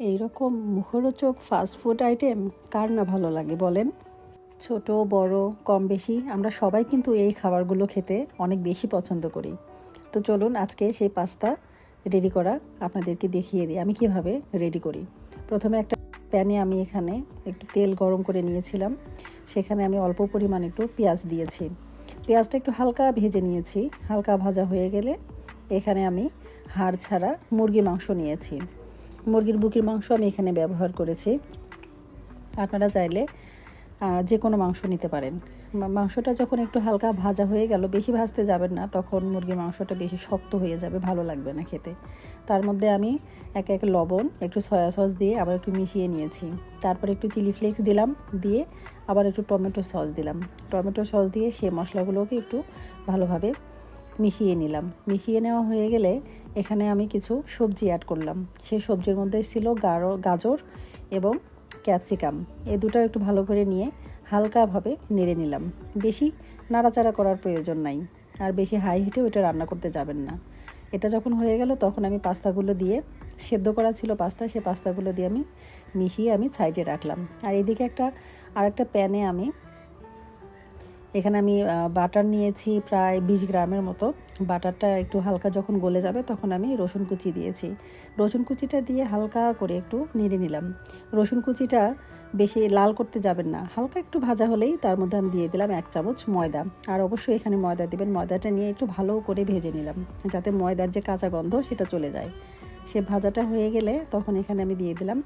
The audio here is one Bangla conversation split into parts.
এইরকম মুখরোচক ফাস্টফুড আইটেম কার না ভালো লাগে বলেন? ছোট, বড়, কম বেশি, আমরা সবাই কিন্তু এই খাবারগুলো খেতে অনেক বেশি পছন্দ করি। তো চলুন আজকে সেই পাস্তা রেডি করা আপনাদেরকে দেখিয়ে দিই, আমি কীভাবে রেডি করি। প্রথমে একটা প্যানে আমি এখানে একটু তেল গরম করে নিয়েছিলাম, সেখানে আমি অল্প পরিমাণ একটু পেঁয়াজ দিয়েছি। পেঁয়াজটা একটু হালকা ভেজে নিয়েছি, হালকা ভাজা হয়ে গেলে এখানে আমি হাড় ছাড়া মুরগির মাংস নিয়েছি। মুরগির বুকির মাংস আমি এখানে ব্যবহার করেছি। আপনারা চাইলে যে কোনো মাংস নিতে পারেন। মাংসটা যখন একটু হালকা ভাজা হয়ে গেল, বেশি ভাজতে যাবেন না, তখন মুরগির মাংসটা বেশি শক্ত হয়ে যাবে, ভালো লাগবে না খেতে। তার মধ্যে আমি এক এক লবণ, একটু সয়া সস দিয়ে আবার একটু মিশিয়ে নিয়েছি। তারপর একটু চিলি ফ্লেক্স দিলাম, দিয়ে আবার একটু টমেটো সস দিলাম। টমেটো সস দিয়ে সে মশলাগুলোকে একটু ভালোভাবে মিশিয়ে নিলাম। মিশিয়ে নেওয়া হয়ে গেলে এখানে আমি কিছু সবজি অ্যাড করলাম। সেই সবজির মধ্যে ছিল গাড়ো গাজর এবং ক্যাপসিকাম এ দুটো একটু ভালো করে নিয়ে হালকাভাবে নেড়ে নিলাম। বেশি নাড়াচাড়া করার প্রয়োজন নাই। আর বেশি হাই হিটেও এটা রান্না করতে যাবেন না। এটা যখন হয়ে গেল তখন আমি পাস্তাগুলো দিয়ে, সেদ্ধ করা ছিল পাস্তা সেই পাস্তাগুলো দিয়ে আমি মিশিয়ে আমি সাইডে রাখলাম। আর এদিকে একটা আরেকটা প্যানে আমি এখানে আমি বাটার নিয়েছি প্রায় বিশ গ্রামের মতো। বাটারটা একটু হালকা যখন গলে যাবে তখন আমি রসুন কুচি দিয়েছি। রসুন কুচিটা দিয়ে হালকা করে একটু নেড়ে নিলাম। রসুন কুচিটা বেশি লাল করতে যাবেন না। হালকা একটু ভাজা হলেই তার মধ্যে আমি দিয়ে দিলাম এক চামচ ময়দা। আর অবশ্যই এখানে ময়দা দিবেন। ময়দাটা নিয়ে একটু ভালো করে ভেজে নিলাম, যাতে ময়দার যে কাঁচা গন্ধ সেটা চলে যায়। সে ভাজাটা হয়ে গেলে তখন এখানে আমি দিয়ে দিলাম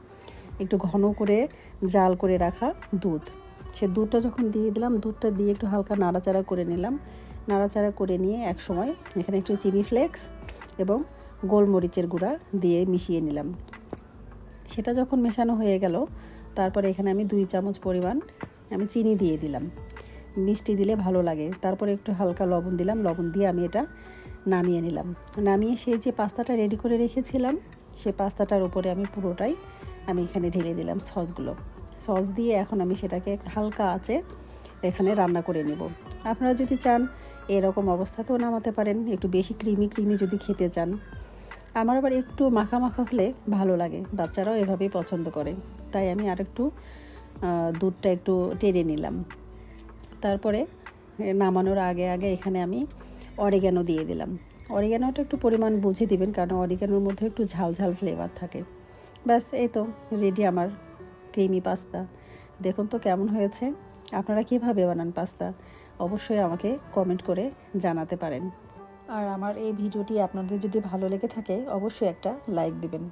একটু ঘন করে জাল করে রাখা দুধ। সে দুধটা যখন দিয়ে দিলাম, দুধটা দিয়ে একটু হালকা নাড়াচাড়া করে নিলাম। নাড়াচাড়া করে নিয়ে এক সময় এখানে একটু চিনি ফ্লেক্স এবং গোলমরিচের গুঁড়া দিয়ে মিশিয়ে নিলাম। সেটা যখন মেশানো হয়ে গেল, তারপরে এখানে আমি দুই চামচ পরিমাণ আমি চিনি দিয়ে দিলাম। মিষ্টি দিলে ভালো লাগে। তারপরে একটু হালকা লবণ দিলাম। লবণ দিয়ে আমি এটা নামিয়ে নিলাম। নামিয়ে সেই যে পাস্তাটা রেডি করে রেখেছিলাম সেই পাস্তাটার উপরে আমি পুরোটাই আমি এখানে ঢেলে দিলাম সসগুলো। সস দিয়ে এখন আমি সেটাকে হালকা আছে এখানে রান্না করে নেব। আপনারা যদি চান এরকম অবস্থাতেও নামাতে পারেন। একটু বেশি ক্রিমি ক্রিমি যদি খেতে চান। আমার আবার একটু মাখা মাখা হলে ভালো লাগে বাচ্চারাও এভাবেই পছন্দ করে। তাই আমি আরেকটু আহ, দুধটা একটু টেনে নিলাম। তারপরে নামানোর আগে আগে এখানে আমি অরিগ্যানো দিয়ে দিলাম। অরিগ্যানোটা একটু পরিমাণ বুঝে দিবেন কারণ অরিগ্যানোর মধ্যে একটু ঝাল ঝাল ফ্লেভার থাকে। ব্যাস এই তো রেডি আমার। Creamy pasta. দেখুন তো কেমন হয়েছে। আপনারা কীভাবে বানান পাস্তা? অবশ্যই আমাকে কমেন্ট করে জানাতে পারেন। আর আমার এই ভিডিওটি আপনাদের যদি ভালো লেগে থাকে, অবশ্যই একটা লাইক দিবেন।